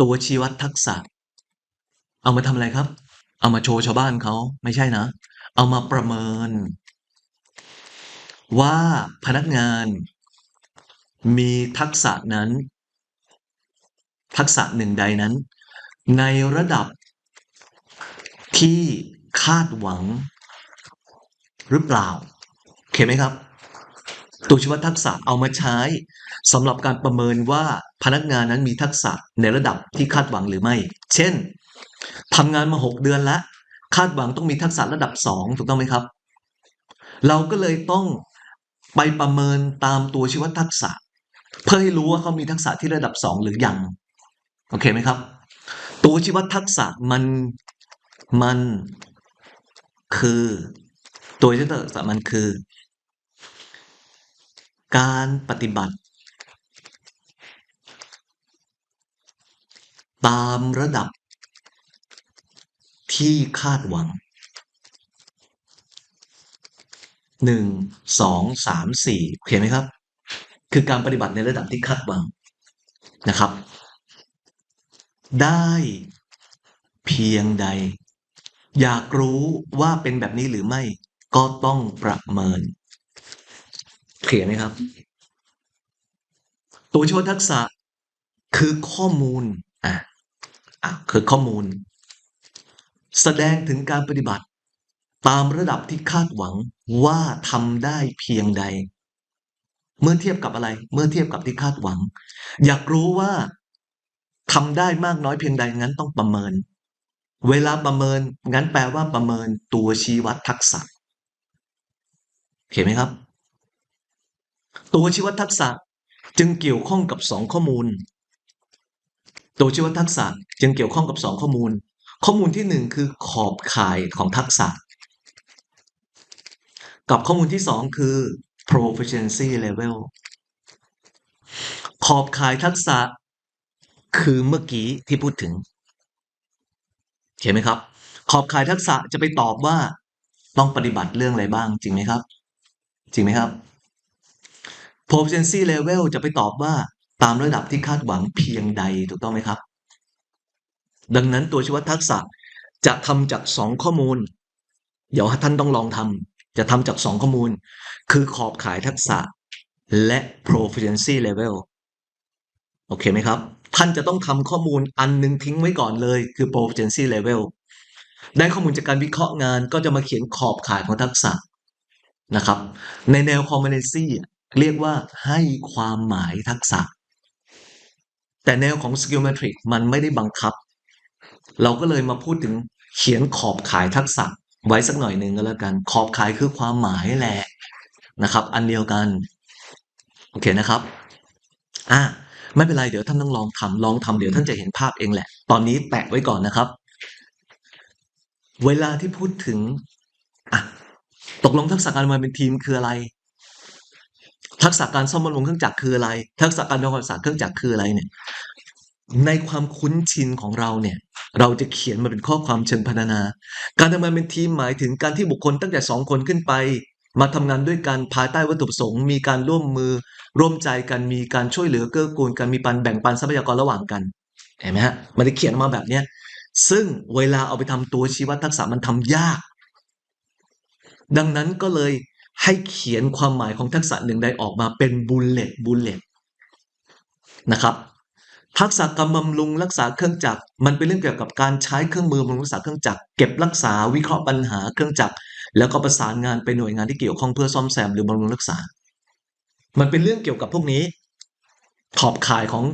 ตัวชี้วัดทักษะ เอามาทำอะไรครับ เอามาโชว์ชาวบ้านเขาไม่ใช่นะ เอามาประเมิน ว่าพนักงาน มีทักษะนั้น ทักษะหนึ่งใดนั้น ในระดับที่คาดหวัง หรือเปล่าโอเคไหมครับ ตัวชี้วัดทักษะเอามาใช้ สำหรับการประเมินว่าพนักงานนั้นมีทักษะในระดับที่คาดหวังหรือไม่ เช่นทำงานมาหกเดือนแล้ว คาดหวังต้องมีทักษะระดับสองถูกต้องไหมครับ เราก็เลยต้องไปประเมินตามตัวชี้วัดทักษะ เพื่อให้รู้ว่าเขามีทักษะที่ระดับสองหรือยัง โอเคไหมครับ ตัวชี้วัดทักษะมันมันคือตัวชี้วัดทักษะมันคือ การปฏิบัติ ตามระดับที่คาดหวังหนึ่งสองสามสี่โอเคไหมครับ คือการปฏิบัติในระดับที่คาดหวังนะครับ ได้เพียงใด อยากรู้ว่าเป็นแบบนี้หรือไม่ ก็ต้องประเมินเคลียร์ไหมครับ ตัวชี้วัดทักษะคือข้อมูลอะ คือข้อมูล แสดงถึงการปฏิบัติ ตามระดับที่คาดหวังว่าทำได้เพียงใด เมื่อเทียบกับอะไร เมื่อเทียบกับที่คาดหวัง อยากรู้ว่าทำได้มากน้อยเพียงใดงั้นต้องประเมิน เวลาประเมิน งั้นแปลว่าประเมินตัวชี้วัดทักษะ เห็นไหมครับ ตัวชี้วัดทักษะจึงเกี่ยวข้องกับสองข้อมูล ตัวชี้วัดทักษะจึงเกี่ยวข้องกับสองข้อมูล ข้อมูลที่หนึ่งคือขอบข่ายของทักษะ กับข้อมูลที่สองคือ proficiency level ขอบข่ายทักษะ คือเมื่อกี้ที่พูดถึงเห็นไหมครับ ขอบข่ายทักษะจะไปตอบว่า ต้องปฏิบัติเรื่องอะไรบ้างจริงไหมครับ จริงไหมครับ proficiency level จะไปตอบว่า ตามระดับที่คาดหวังเพียงใดถูกต้องไหมครับ ดังนั้นตัวชี้วัดทักษะจะทำจากสองข้อมูล เดี๋ยวท่านต้องลองทำจะทำจากสองข้อมูล คือขอบขายทักษะและ proficiency level โอเคไหมครับ ท่านจะต้องทำข้อมูลอันหนึงทิ้งไว้ก่อนเลยคือ proficiency level ได้ข้อมูลจากการวิเคราะห์งานก็จะมาเขียนขอบข่ายของทักษะนะครับ ในแนว competency เรียกว่าให้ความหมายทักษะ แต่แนวของ skill matrix มันไม่ได้บังคับ เราก็เลยมาพูดถึงเขียนขอบขายทักษะไว้สักหน่อยหนึ่งก็แล้วกัน ขอบขายคือความหมายแหละนะครับ อันเดียวกัน โอเคนะครับอะไม่เป็นไร เดี๋ยวท่านต้องลองทำลองทำเดี๋ยวท่านจะเห็นภาพเองแหละ ตอนนี้แปะไว้ก่อนนะครับ เวลาที่พูดถึงอะตกลงทักษะการทำงานเป็นทีมคืออะไร ทักษะการซ่อมบำรุงเครื่องจักรคืออะไร ทักษะการทำความสะอาดเครื่องจักรคืออะไรเนี่ยในความคุ้นชินของเราเนี่ย เราจะเขียนมาเป็นข้อความเชิงพรรณนา การทำงานเป็นทีมหมายถึงการที่บุคคลตั้งแต่สองคนขึ้นไป มาทำงานด้วยกันภายใต้วัตถุประสงค์ มีการร่วมมือ ร่วมใจกันมีการช่วยเหลือเกื้อกูลกันมีปันแบ่งปันทรัพยากรระหว่างกันเห็นไหมฮะมันจะเขียนออกมาแบบเนี้ยซึ่งเวลาเอาไปทำตัวชี้วัดทักษะมันทำยาก ดังนั้นก็เลย ให้เขียนความหมายของทักษะหนึ่งใดออกมาเป็นบุลเลตบุลเลตนะครับทักษะกำบำรุงรักษาเครื่องจักร มันเป็นเรื่องเกี่ยวกับการใช้เครื่องมือบำรุงรักษาเครื่องจักรเก็บรักษาวิเคราะห์ปัญหาเครื่องจักร แล้วก็ประสานงานไปหน่วยงานที่เกี่ยวข้องเพื่อซ่อมแซมหรือบำรุงรักษา มันเป็นเรื่องเกี่ยวกับพวกนี้ ขอบข่ายของ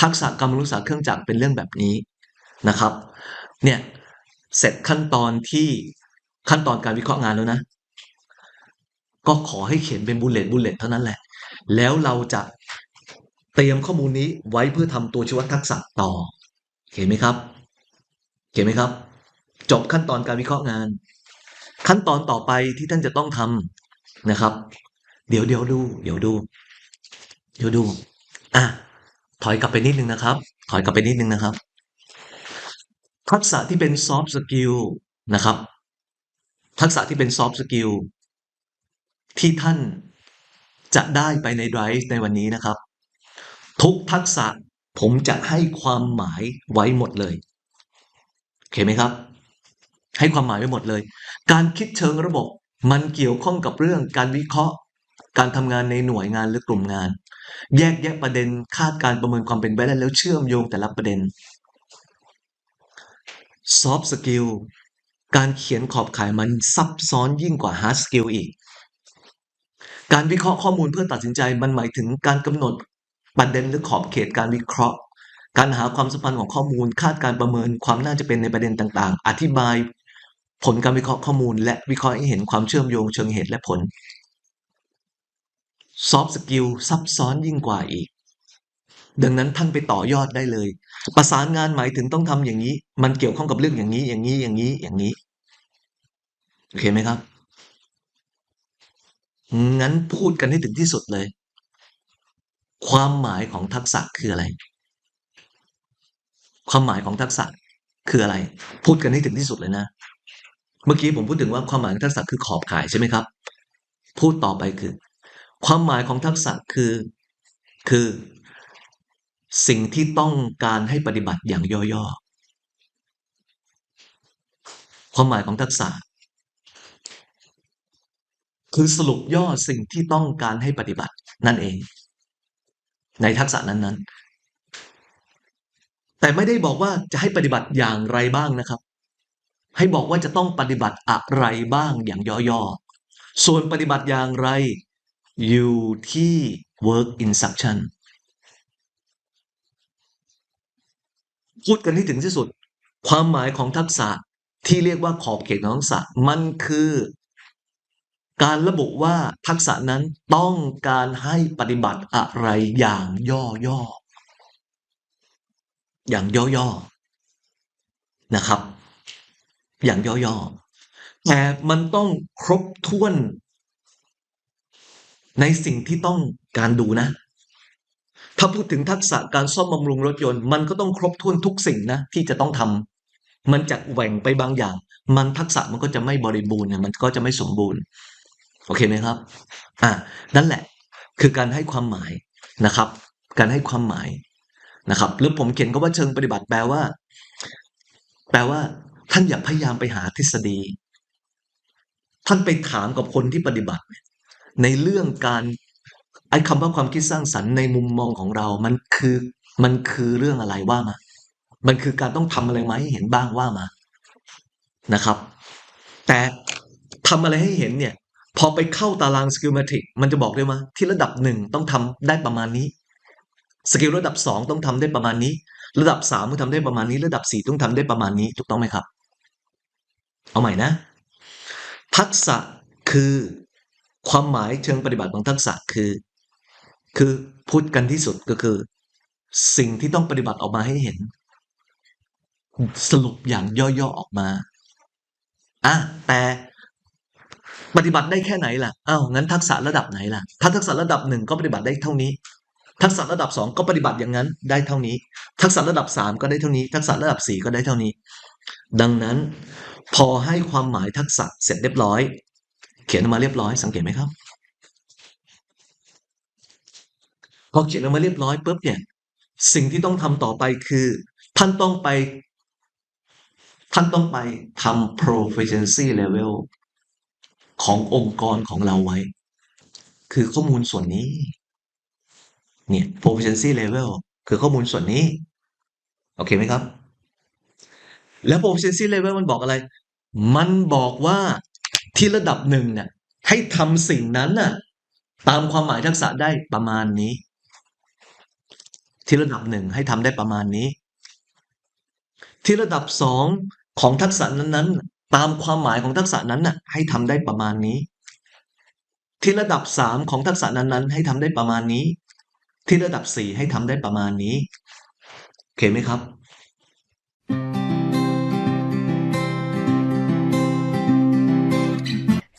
ทักษะกำบำรุงรักษาเครื่องจักรเป็นเรื่องแบบนี้นะครับ เนี่ยเสร็จขั้นตอนที่ขั้นตอนการวิเคราะห์งานแล้วนะ ก็ขอให้เขียนเป็นบุลเลตบุลเลตเท่านั้นแหละ แล้วเราจะเตรียมข้อมูลนี้ไว้เพื่อทำตัวชีวทักษะต่อเห็นไหมครับเห็นไหมครับ จบขั้นตอนการวิเคราะห์งาน ขั้นตอนต่อไปที่ท่านจะต้องทำนะครับ เดี๋ยวเดี๋ยวดู เดี๋ยวดู เดี๋ยวดูอะถอยกลับไปนิดนึงนะครับ ถอยกลับไปนิดนึงนะครับ ทักษะที่เป็น soft skill นะครับ ทักษะที่เป็น soft skill ที่ท่านจะได้ไปใน Drive ในวันนี้นะครับ ทุกทักษะผมจะให้ความหมายไว้หมดเลยโอเคไหมครับ ให้ความหมายไว้หมดเลย การคิดเชิงระบบมันเกี่ยวข้องกับเรื่องการวิเคราะห์ การทำงานในหน่วยงานหรือกลุ่มงาน แยกแยะประเด็นคาดการประเมินความเป็นไปได้แล้วเชื่อมโยงแต่ละประเด็น soft skill การเขียนขอบขายมันซับซ้อนยิ่งกว่า hard skill อีก การวิเคราะห์ข้อมูลเพื่อตัดสินใจมันหมายถึงการกำหนดประเด็นหรือขอบเขตการวิเคราะห์ การหาความสัมพันธ์ของข้อมูล คาดการประเมินความน่าจะเป็นในประเด็นต่างๆ อธิบาย ผลการวิเคราะห์ข้อมูล และวิเคราะห์ให้เห็นความเชื่อมโยงเชิงเหตุและผล soft skill ซับซ้อนยิ่งกว่าอีก ดังนั้นท่านไปต่อยอดได้เลย ประสานงานหมายถึงต้องทำอย่างนี้ มันเกี่ยวข้องกับเรื่องอย่างนี้อย่างนี้อย่างนี้อย่างนี้โอเคไหมครับ งั้นพูดกันให้ถึงที่สุดเลย ความหมายของทักษะคืออะไร ความหมายของทักษะคืออะไร พูดกันให้ถึงที่สุดเลยนะ เมื่อกี้ผมพูดถึงว่าความหมายของทักษะคือขอบข่ายใช่ไหมครับ พูดต่อไปคือ ความหมายของทักษะคือ คือ สิ่งที่ต้องการให้ปฏิบัติอย่างย่อๆความหมายของทักษะ คือสรุปย่อสิ่งที่ต้องการให้ปฏิบัตินั่นเอง ในทักษะนั้นๆ แต่ไม่ได้บอกว่าจะให้ปฏิบัติอย่างไรบ้างนะครับ ให้บอกว่าจะต้องปฏิบัติอะไรบ้างอย่างย่อๆ ส่วนปฏิบัติอย่างไร อยู่ที่ work instruction พูดกันให้ถึงที่สุด ความหมายของทักษะที่เรียกว่าขอบเขตของทักษะมันคือ การระบุว่าทักษะนั้นต้องการให้ปฏิบัติอะไรอย่างย่อๆ อย่างย่อๆ นะครับ อย่างย่อๆ แต่มันต้องครบถ้วน ในสิ่งที่ต้องการดูนะ ถ้าพูดถึงทักษะการซ่อมบำรุงรถยนต์ มันก็ต้องครบถ้วนทุกสิ่งนะ ที่จะต้องทำมันจะแหว่งไปบางอย่าง มันทักษะมันก็จะไม่บริบูรณ์มันก็จะไม่สมบูรณ์ โอเคไหมครับ อ่านั่นแหละ คือการให้ความหมายนะครับ การให้ความหมายนะครับ หรือผมเขียนก็ว่าเชิงปฏิบัติแปลว่า แปลว่า ท่านอย่าพยายามไปหาทฤษฎี ท่านไปถามกับคนที่ปฏิบัติ ในเรื่องการไอ้คำว่าความคิดสร้างสรรค์ในมุมมองของเรา มันคือ มันคือเรื่องอะไรว่ามา มันคือการต้องทำอะไรมาให้เห็นบ้างว่ามา นะครับ แต่ทำอะไรให้เห็นเนี่ย พอไปเข้าตารางสกิลแมทริกมันจะบอกได้ว่าที่ระดับหนึ่งต้องทำได้ประมาณนี้สกิลระดับสองต้องทำได้ประมาณนี้ ระดับสามต้องทำได้ประมาณนี้ระดับสี่ต้องทำได้ประมาณนี้ถูกต้องไหมครับ เอาใหม่นะ ทักษะคือความหมายเชิงปฏิบัติของทักษะคือ คือพูดกันที่สุดก็คือ สิ่งที่ต้องปฏิบัติออกมาให้เห็น สรุปอย่างย่อๆออกมาอะแต่ ปฏิบัติได้แค่ไหนล่ะอ้าวงั้นทักษะระดับไหนล่ะ ถ้าทักษะระดับหนึ่งก็ปฏิบัติได้เท่านี้ ทักษะระดับสองก็ปฏิบัติอย่างนั้นได้เท่านี้ ทักษะระดับสามก็ได้เท่านี้ ทักษะระดับสี่ก็ได้เท่านี้ ดังนั้น พอให้ความหมายทักษะเสร็จเรียบร้อย เขียนออกมาเรียบร้อยสังเกตไหมครับ พอเขียนออกมาเรียบร้อยปุ๊บเนี่ย สิ่งที่ต้องทำต่อไปคือ ท่านต้องไป ท่านต้องไปทำ proficiency level ขององค์กรของเราไว้ คือข้อมูลส่วนนี้ เนี่ย proficiency level คือข้อมูลส่วนนี้ โอเคไหมครับ แล้ว proficiency level มันบอกอะไร มันบอกว่าที่ระดับหนึ่งเนี่ยให้ทำสิ่งนั้นน่ะ ตามความหมายทักษะได้ประมาณนี้ ที่ระดับหนึ่งให้ทำได้ประมาณนี้ ที่ระดับสองของทักษะนั้นๆ ตามความหมายของทักษะนั้นน่ะให้ทำได้ประมาณนี้ ที่ระดับสามของทักษะนั้นๆ ให้ทำได้ประมาณนี้ ที่ระดับสี่ให้ทำได้ประมาณนี้โอเคไหมครับ